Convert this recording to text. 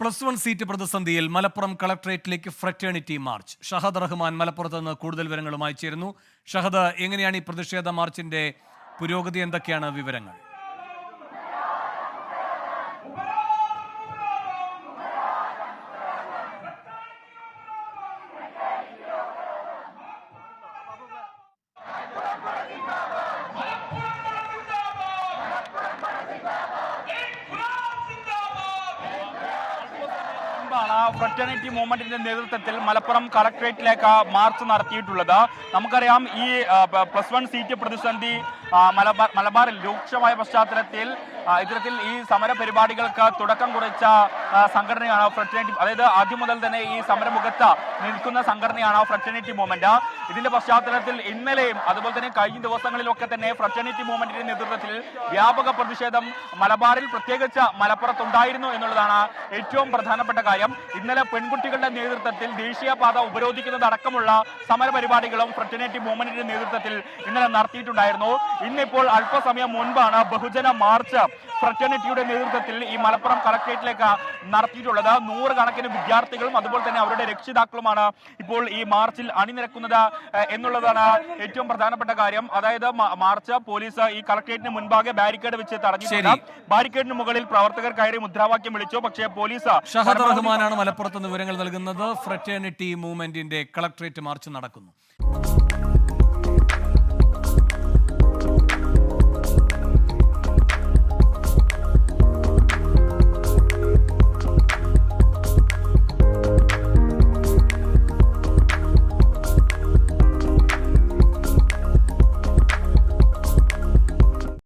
Plus one seat പ്രതിസന്ധിയിൽ മലപ്പുറം കളക്ടറേറ്റിലേക്ക് fraternity march. Shahad Rahman മലപ്പുറത്ത് നിന്ന് കൂടുതൽ വിവരങ്ങളുമായി ചേരുന്നു. ഷഹദ് എങ്ങനെയാണ് ഈ പ്രതിഷേധ മാർച്ചിന്റെ പുരോഗതി? എന്തൊക്കെയാണ് വിവരങ്ങൾ? മുൻപാണ് ഫ്രറ്റേണിറ്റി മൂവ്മെന്റിന്റെ നേതൃത്വത്തിൽ മലപ്പുറം കളക്ട്രേറ്റിലേക്ക് മാർച്ച് നടത്തിയിട്ടുള്ളത്. നമുക്കറിയാം ഈ പ്ലസ് വൺ സീറ്റ് പ്രതിസന്ധി മലബാർ മലബാറിൽ രൂക്ഷമായ പശ്ചാത്തലത്തിൽ ഇത്തരത്തിൽ ഈ സമര പരിപാടികൾക്ക് തുടക്കം കുറിച്ച സംഘടനയാണ് ഫ്രറ്റേണിറ്റി അതായത് ആദ്യം മുതൽ തന്നെ ഈ സമരമുഖത്ത് നിൽക്കുന്ന സംഘടനയാണ് ഫ്രറ്റേണിറ്റി മൂവ്മെന്റ് ഇതിന്റെ പശ്ചാത്തലത്തിൽ ഇന്നലെയും അതുപോലെ തന്നെ കഴിഞ്ഞ ദിവസങ്ങളിലൊക്കെ തന്നെ ഫ്രറ്റേണിറ്റി മൂവ്മെന്റിന്റെ നേതൃത്വത്തിൽ വ്യാപക പ്രതിഷേധം മലബാറിൽ പ്രത്യേകിച്ച് മലപ്പുറത്തുണ്ടായിരുന്നു എന്നുള്ളതാണ് ഏറ്റവും പ്രധാനപ്പെട്ട കാര്യം. ഇന്നലെ പെൺകുട്ടികളുടെ നേതൃത്വത്തിൽ ദേശീയപാത ഉപരോധിക്കുന്നത് അടക്കമുള്ള സമരപരിപാടികളും ഫ്രട്ടിനേറ്റി മൂവ്മെന്റിന്റെ നേതൃത്വത്തിൽ ഇന്നലെ നടത്തിയിട്ടുണ്ടായിരുന്നു. ഇന്നിപ്പോൾ അല്പസമയം മുൻപാണ് ബഹുജന മാർച്ച് ഫ്രറ്റേണിറ്റിയുടെ നേതൃത്വത്തിൽ ഈ മലപ്പുറം കളക്ട്രേറ്റിലേക്ക് നടത്തിയിട്ടുള്ളത്. നൂറുകണക്കിന് വിദ്യാർത്ഥികളും അതുപോലെ തന്നെ അവരുടെ രക്ഷിതാക്കളുമാണ് ഇപ്പോൾ ഈ മാർച്ചിൽ അണിനിരക്കുന്നത് എന്നുള്ളതാണ് ഏറ്റവും പ്രധാനപ്പെട്ട കാര്യം. അതായത് മാർച്ച് പോലീസ് ഈ കളക്ട്രേറ്റിന് മുൻപാകെ ബാരിക്കേഡ് വെച്ച് തടഞ്ഞിട്ടുണ്ട്. ബാരിക്കേഡിന് മുകളിൽ പ്രവർത്തകർ കയറി മുദ്രാവാക്യം വിളിച്ചു. പക്ഷേ പോലീസ് പരമാവധി മലപ്പുറത്ത് വിവരങ്ങൾ നൽകുന്നത്. ഫ്രറ്റേണിറ്റി മൂവ്മെന്റിന്റെ കളക്ടറേറ്റ് മാർച്ച് നടക്കുന്നു.